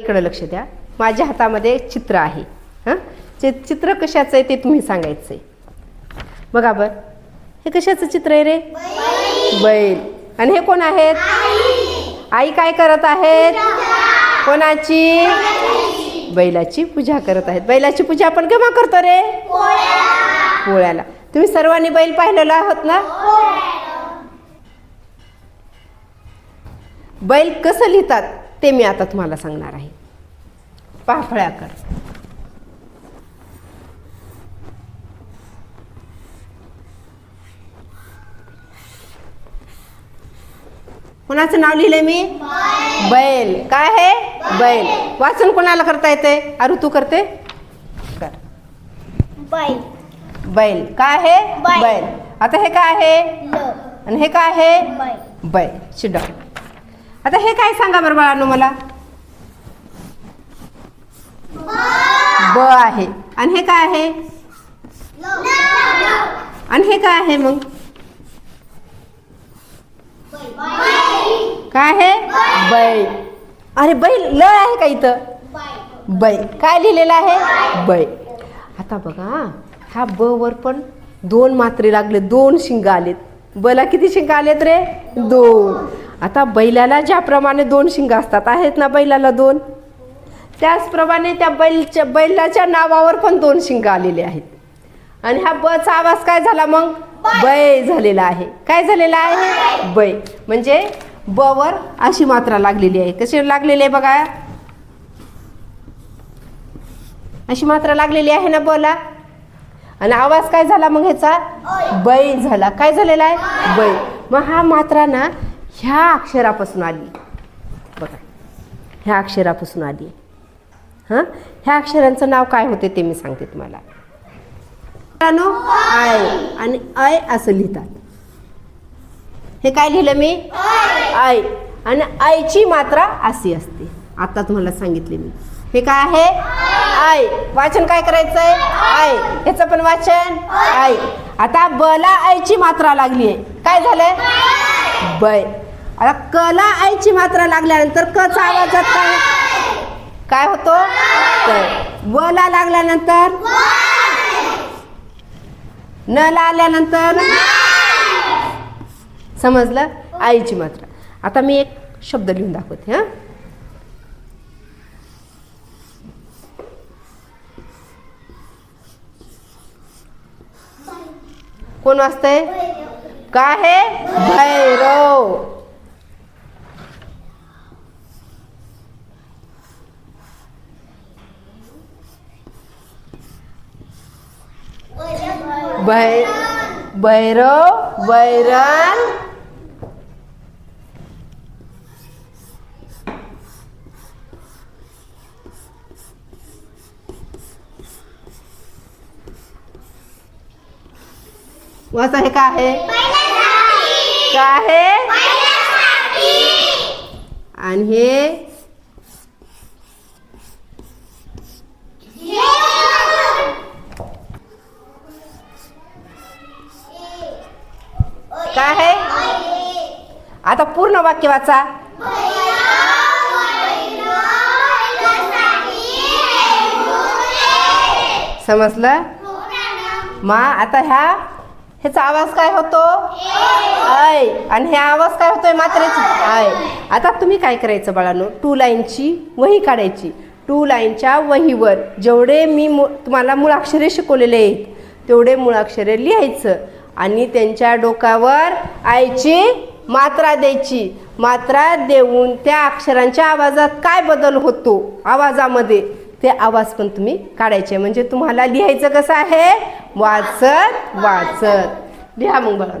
इकडे लक्ष द्या. माझ्या हातामध्ये एक चित्र आहे. हां? ते चित्र कशाचं आहे ते तुम्ही सांगायचं आहे बघा बर. हे कशाचं चित्र आहे रे? बैल. आणि हे कोण आहेत? आई काय करत आहेत? कोणाची? बैलाची पूजा करत आहेत. बैलाची पूजा आपण केव्हा करतो रे? पोळ्याला. तुम्ही सर्वांनी बैल पाहिलेला आहोत ना? बैल कसं लिहितात? ते मी आता तुम्हाला सांगणार आहे. पहा फळ्याकर कोणाचं नाव लिहिलंय मी? बैल. काय आहे बैल. वाचन कोणाला करता येते अरु तू करते? कर. बैल. बैल. काय आहे बैल. आता हे काय आहे? आणि हे काय आहे? बैल. बैल. शिडा आता हे काय सांगा बरं बाळांनो मला? ब आहे. आणि हे काय आहे? आणि हे काय आहे मग? काय आहे? बैल. अरे बैल ल आहे का इथं? बैल. काय लिहिलेलं आहे? बैल. आता बघा ह्या ब वर पण दोन मात्रे लागले दोन शिंग आलेत. बला किती शिंग आलेत रे? दोन. आता बैलाला ज्याप्रमाणे दोन शिंग असतात आहेत ना बैलाला दोन? त्याचप्रमाणे त्या बैलच्या बैलाच्या नावावर पण दोन शिंग आलेले आहेत. आणि हा बचा आवाज काय झाला मग? बै झालेला आहे. काय झालेला आहे? बै म्हणजे ब वर अशी मात्रा लागलेली आहे. कशी लागलेली आहे बघा? अशी मात्रा लागलेली आहे ना बोला? आणि आवाज काय झाला मग ह्याचा? बै झाला. काय झालेला आहे? बै मग हा मात्रा ना ह्या अक्षरापासून आली. बघा ह्या अक्षरापासून आली. हां? ह्या अक्षरांचं नाव काय होते ते मी सांगते तुम्हाला. मित्रांनो आय आणि अय असं लिहितात. हे काय लिहिलं मी? आय. आणि आयची मात्रा अशी असते. आता तुम्हाला सांगितले मी. हे काय आहे? आय. वाचन काय करायचंय? आय. ह्याचं पण वाचन? आय. आता बला आयची मात्रा लागली आहे काय झालंय? बय. आता कला आईची मात्रा लागल्यानंतर कचा आवाजात काय काय होतो? व वला लागल्यानंतर? न ला आल्यानंतर समजलं? आईची मात्रा. आता मी एक शब्द लिहून दाखवते हां? कोण वाचतंय? काय आहे भैरव. बै भैरव बैरण वाचा हे काय आहे? काय आहे? आणि हे काय आहे? आता पूर्ण वाक्य वाचा. समजलं? मा आता ह्या ह्याचा आवाज काय होतो? आय आणि हे आवाज काय होतोय मात्रेची? आय आता तुम्ही काय करायचं बाळानो? टू लाईनची वही काढायची. टू लाईनच्या वहीवर जेवढे मी मु तुम्हाला मुळाक्षरे शिकवलेले आहेत तेवढे मुळाक्षरे लिहायचं. आणि त्यांच्या डोक्यावर आईची मात्रा द्यायची. मात्रा देऊन त्या अक्षरांच्या आवाजात काय बदल होतो आवाजामध्ये? ते आवाज पण तुम्ही काढायचे. म्हणजे तुम्हाला लिहायचं कसं आहे? वाचत वाचत. लिहा मग बघा